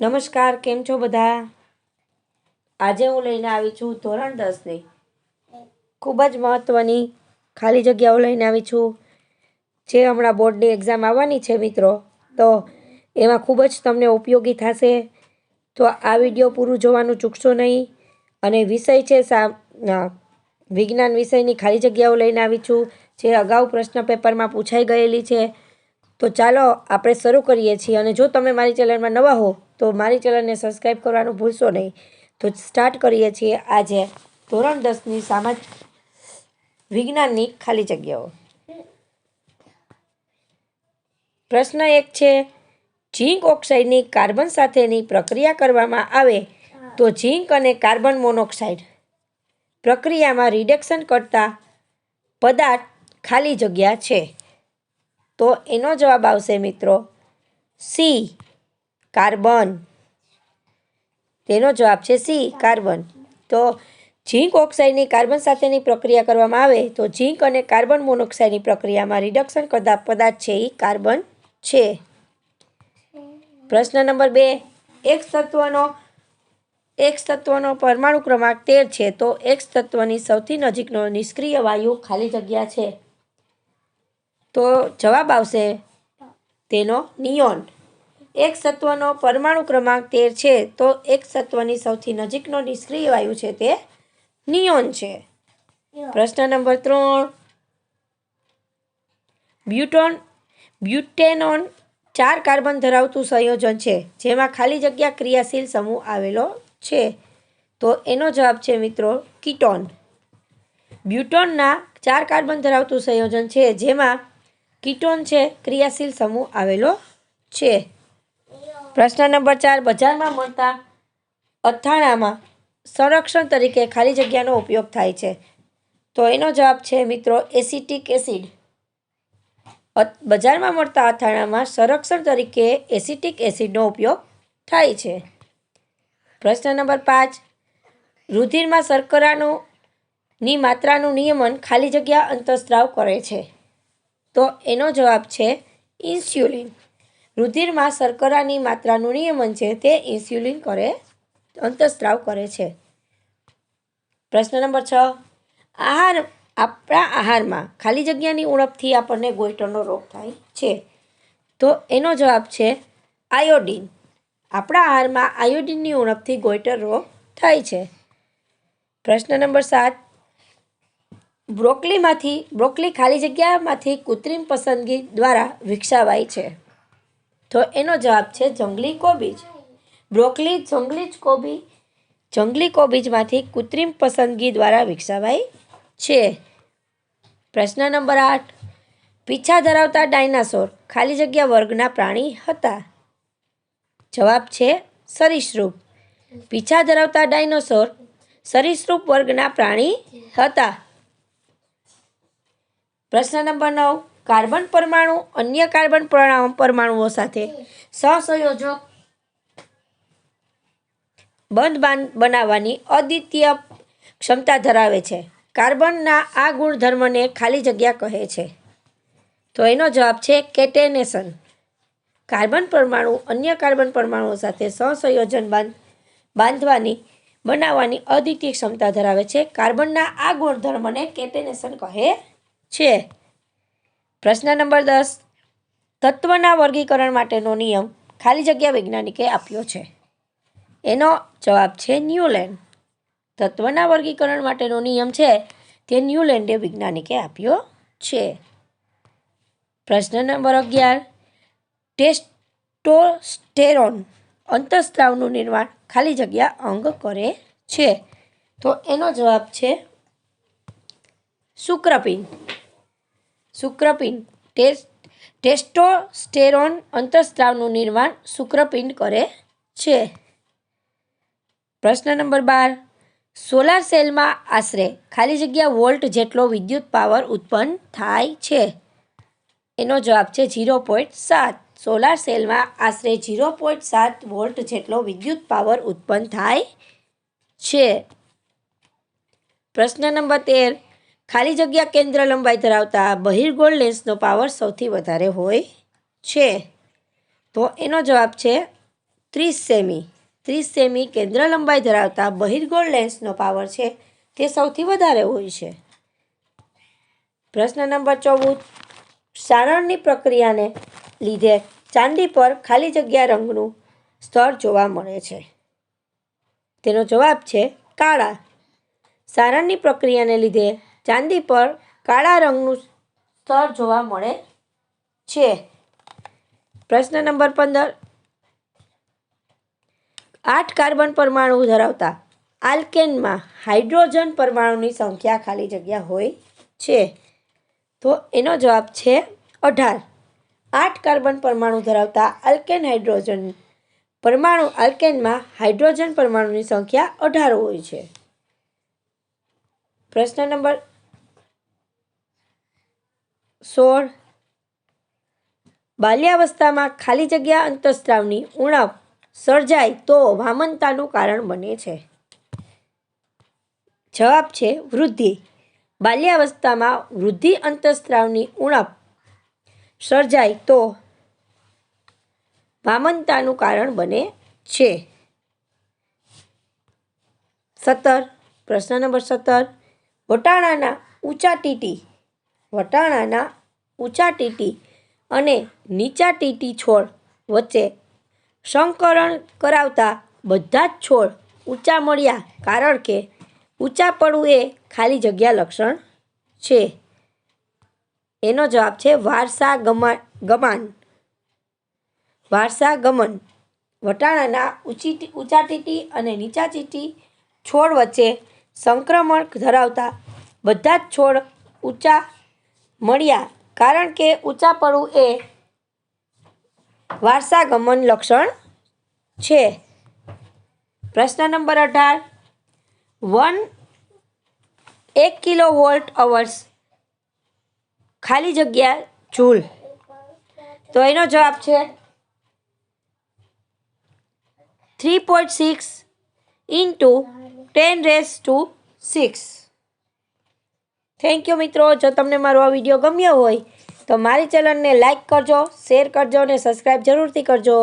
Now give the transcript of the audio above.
નમસ્કાર, કેમ છો બધા? આજે હું લઈને આવી છું ધોરણ દસની ખૂબ જ મહત્ત્વની ખાલી જગ્યાઓ લઈને આવી છું, જે હમણાં બોર્ડની એક્ઝામ આવવાની છે મિત્રો. તો એમાં ખૂબ જ તમને ઉપયોગી થશે. તો આ વીડિયો પૂરું જોવાનું ચૂકશો નહીં. અને વિષય છે સા વિજ્ઞાન વિષયની ખાલી જગ્યાઓ લઈને આવી છું, જે અગાઉ પ્રશ્ન પેપરમાં પૂછાઈ ગયેલી છે. તો ચાલો આપણે શરૂ કરીએ છીએ અને જો તમે મારી ચેનલમાં નવા હો, તો મારી ચેનલને સબસ્ક્રાઈબ કરવાનું ભૂલશો નહીં. તો સ્ટાર્ટ કરીએ છીએ આજે ધોરણ દસની સામાજ વિજ્ઞાનની ખાલી જગ્યાઓ. પ્રશ્ન એક છે, ઝીંક ઓક્સાઇડની કાર્બન સાથેની પ્રક્રિયા કરવામાં આવે તો ઝીંક અને કાર્બન મોનોક્સાઇડ પ્રક્રિયામાં રિડક્શન કરતા પદાર્થ ખાલી જગ્યા છે. તો એનો જવાબ આવશે મિત્રો સી કાર્બન. તેનો જવાબ છે સી કાર્બન. તો ઝીંક ઓક્સાઇડની કાર્બન સાથેની પ્રક્રિયા કરવામાં આવે તો ઝીંક અને કાર્બન મોનોક્સાઇડની પ્રક્રિયામાં રિડક્શન કરતા પદાર્થ છે એ કાર્બન છે. પ્રશ્ન નંબર બે, એક તત્વનો એક તત્વનો પરમાણુ ક્રમાંક તેર છે તો એક તત્વની સૌથી નજીકનો નિષ્ક્રિય વાયુ ખાલી જગ્યા છે. તો જવાબ આવશે તેનો નિયોન. એક સત્વનો પરમાણુ ક્રમાંક તેર છે તો એક સત્વની સૌથી નજીકનો નિષ્ક્રિય વાયુ છે તે નિયોન છે. પ્રશ્ન નંબર ત્રણ. બ્યુટોન બ્યુટેનોન ચાર કાર્બન ધરાવતું સંયોજન છે જેમાં ખાલી જગ્યા ક્રિયાશીલ સમૂહ આવેલો છે. તો એનો જવાબ છે મિત્રો કીટોન. બ્યુટોનના ચાર કાર્બન ધરાવતું સંયોજન છે જેમાં કીટોન છે, ક્રિયાશીલ સમૂહ આવેલો છે. પ્રશ્ન નંબર ચાર, બજારમાં મળતા અથાણામાં સંરક્ષણ તરીકે ખાલી જગ્યાનો ઉપયોગ થાય છે. તો એનો જવાબ છે, મિત્રો, એસિટિક એસિડ. બજારમાં મળતા અથાણામાં સંરક્ષણ તરીકે એસિટિક એસિડનો ઉપયોગ થાય છે. પ્રશ્ન નંબર પાંચ, રુધિરમાં શર્કરાનું ની માત્રાનું નિયમન ખાલી જગ્યા અંતસ્ત્રાવ કરે છે. તો એનો જવાબ છે ઇન્સ્યુલિન. રુધિરમાં શર્કરાની માત્રાનું નિયમન છે તે ઇન્સ્યુલિન કરે, અંતસ્ત્રાવ કરે છે. પ્રશ્ન નંબર છ. આહાર, આપણા આહારમાં ખાલી જગ્યાની ઉણપથી આપણને ગોઈટરનો રોગ થાય છે. તો એનો જવાબ છે આયોડિન. આપણા આહારમાં આયોડિનની ઉણપથી ગોઈટર રોગ થાય છે. પ્રશ્ન નંબર સાત. બ્રોકલીમાંથી, બ્રોકલી ખાલી જગ્યામાંથી કૃત્રિમ પસંદગી દ્વારા વિકસાવાય છે. તો એનો જવાબ છે જંગલી કોબીજ. બ્રોકલી જંગલી જ કોબી, જંગલી કોબીજમાંથી કૃત્રિમ પસંદગી દ્વારા વિકસાવાય છે. પ્રશ્ન નંબર આઠ. પીછા ધરાવતા ડાયનાસોર ખાલી જગ્યા વર્ગના પ્રાણી હતા? જવાબ છે સરીસૃપ. પીછા ધરાવતા ડાયનોસોર સરીસૃપ વર્ગના પ્રાણી હતા. પ્રશ્ન નંબર નવ, કાર્બન પરમાણુ, અન્ય કાર્બન પરમાણુઓ સાથે સહસંયોજક બંધ બાન- બનાવવાની અદ્વિતીય ક્ષમતા ધરાવે છે. કાર્બનના આ ગુણધર્મને ખાલી જગ્યા કહે છે. તો એનો જવાબ છે કેટેનેશન. કાર્બન પરમાણુ, અન્ય કાર્બન પરમાણુઓ સાથે સહસંયોજન બાંધ બાંધવાની બનાવવાની અદ્વિતીય ક્ષમતા ધરાવે છે. કાર્બનના આ ગુણધર્મને કેટેનેશન કહે છે. પ્રશ્ન નંબર દસ. તત્વના વર્ગીકરણ માટેનો નિયમ ખાલી જગ્યા વૈજ્ઞાનિકે આપ્યો છે. એનો જવાબ છે ન્યુલેન્ડ. તત્વના વર્ગીકરણ માટેનો નિયમ છે તે ન્યુલેન્ડે વૈજ્ઞાનિકે આપ્યો છે. પ્રશ્ન નંબર અગિયાર. ટેસ્ટોસ્ટેરોન અંતઃસ્ત્રાવનું નિર્માણ ખાલી જગ્યા અંગ કરે છે. તો એનો જવાબ છે શુક્રપિંડ. શુક્રપિંડ. ટેસ્ટ ટેસ્ટોસ્ટેરોન અંતઃસ્ત્રાવનું નિર્માણ શુક્રપિંડ કરે છે. પ્રશ્ન નંબર બાર. સોલાર સેલમાં આશરે ખાલી જગ્યા વોલ્ટ જેટલો વિદ્યુત પાવર ઉત્પન્ન થાય છે? એનો જવાબ છે ઝીરો પોઈન્ટ સાત. સોલાર સેલમાં આશરે ઝીરો પોઈન્ટ સાત વોલ્ટ જેટલો વિદ્યુત પાવર ઉત્પન્ન થાય છે. પ્રશ્ન નંબર તેર. ખાલી જગ્યા કેન્દ્ર લંબાઈ ધરાવતા બહિર્ગોળ લેન્સનો પાવર સૌથી વધારે હોય છે. તો એનો જવાબ છે ત્રીસ સેમી. ત્રીસ સેમી કેન્દ્ર લંબાઈ ધરાવતા બહિર્ગોળ લેન્સનો પાવર છે તે સૌથી વધારે હોય છે. પ્રશ્ન નંબર ચૌદ. સારણની પ્રક્રિયાને લીધે ચાંદી પર ખાલી જગ્યા રંગનું સ્તર જોવા મળે છે. તેનો જવાબ છે કાળા. સારણની પ્રક્રિયાને લીધે ચાંદી પર કાળા રંગનું સ્તર જોવા મળે છે. પ્રશ્ન નંબર પંદર. આઠ કાર્બન પરમાણુ ધરાવતા આલ્કેનમાં હાઇડ્રોજન પરમાણુની સંખ્યા ખાલી જગ્યા હોય છે. તો એનો જવાબ છે અઢાર. આઠ કાર્બન પરમાણુ ધરાવતા આલ્કેન હાઇડ્રોજન પરમાણુ આલ્કેનમાં હાઇડ્રોજન પરમાણુની સંખ્યા અઢાર હોય છે. પ્રશ્ન નંબર સોળ. બાલ્યાવસ્થામાં ખાલી જગ્યા અંતઃસ્ત્રાવની ઉણપ સર્જાય તો વામનતાનું કારણ બને છે. જવાબ છે વૃદ્ધિ. બાલ્યાવસ્થામાં વૃદ્ધિ અંતઃસ્ત્રાવની ઉણપ સર્જાય તો વામનતાનું કારણ બને છે. સત્તર. પ્રશ્ન નંબર સત્તર. વટાણાના ઊંચા ટીટી વટાણાના ઊંચા ટીટી અને નીચા ટીટી છોડ વચ્ચે સંકરણ કરાવતા બધા જ છોડ ઊંચા મળ્યા કારણ કે ઊંચા પડવું એ ખાલી જગ્યા લક્ષણ છે. એનો જવાબ છે વારસા ગમા, ગમાન. વારસા ગમન. વટાણાના ઊંચી ઊંચા ટીટી અને નીચા ટીટી છોડ વચ્ચે સંક્રમણ ધરાવતા બધા જ છોડ ઊંચા મળ્યા. કારણ કે ઊંચા પડવું એ વારસાગમન લક્ષણ છે. પ્રશ્ન નંબર અઢાર. વન એક કિલો વોલ્ટ અવર્સ ખાલી જગ્યા જૂલ. તો એનો જવાબ છે three point six into ten raise to six. Thank you મિત્રો. જો તમને મારો આ વીડિયો ગમ્યો હોય, તો મારી ચેનલને લાઈક કરજો, શેર કરજો અને સબસ્ક્રાઈબ જરૂરથી કરજો.